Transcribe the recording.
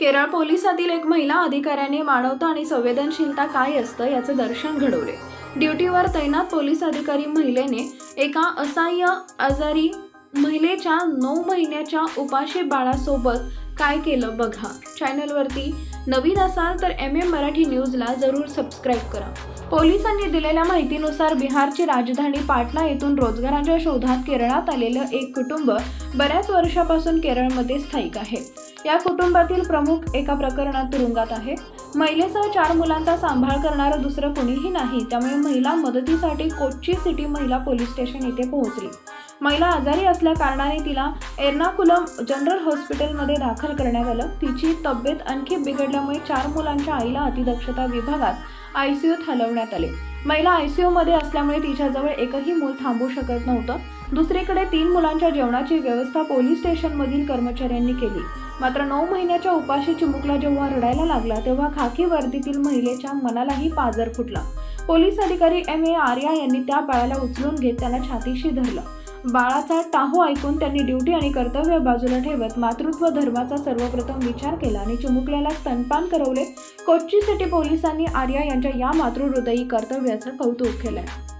केरळ पोलिसातील एक महिला अधिकाऱ्याने मानवता आणि संवेदनशीलता काय असतं याचं दर्शन घडवले. ड्युटीवर तैनात पोलीस अधिकारी महिलेने एका असहाय्य आजारी महिलेच्या नऊ महिन्याच्या उपाशी बाळासोबत काय केलं बघा. चॅनलवरती नवीन असाल तर एम एम मराठी न्यूजला जरूर सबस्क्राईब करा. पोलिसांनी दिलेल्या माहितीनुसार बिहारची राजधानी पाटणा येथून रोजगाराच्या शोधात केरळात आलेलं एक कुटुंब बऱ्याच वर्षापासून केरळमध्ये स्थायिक आहे. या कुटुंबातील प्रमुख एका प्रकरणात तुरुंगात आहे. महिलेसह चार मुलांचा सांभाळ करणारं दुसरं कुणीही नाही. त्यामुळे महिला मदतीसाठी कोच्ची सिटी महिला पोलीस स्टेशन येथे पोहोचली. महिला आजारी असल्या कारणाने तिला एर्नाकुलम जनरल हॉस्पिटलमध्ये दाखल करण्यात आलं. तिची तब्येत आणखी बिघडल्यामुळे चार मुलांच्या आईला अतिदक्षता विभागात आयसीयूत हलवण्यात आले. महिला आयसीयू मध्ये असल्यामुळे तिच्याजवळ एकही मूल थांबू शकत नव्हतं. दुसरीकडे तीन मुलांच्या जेवणाची व्यवस्था पोलीस स्टेशनमधील कर्मचाऱ्यांनी केली. मात्र नऊ महिन्याच्या उपाशी चिमुकला जेव्हा रडायला लागला तेव्हा खाकी वर्दीतील महिलेच्या मनालाही पाजर फुटला. पोलीस अधिकारी एम. ए. आर्या यांनी त्या बाळाला उचलून घेत त्याला छातीशी धरलं. बाळाचा टाहू ऐकून त्यांनी ड्युटी आणि कर्तव्य बाजूला ठेवत मातृत्व धर्माचा सर्वप्रथम विचार केला आणि चिमुकल्याला स्तनपान करवले. कोच्ची सिटी पोलिसांनी आर्या यांच्या या मातृहृदयी कर्तव्याचं कौतुक केलंय.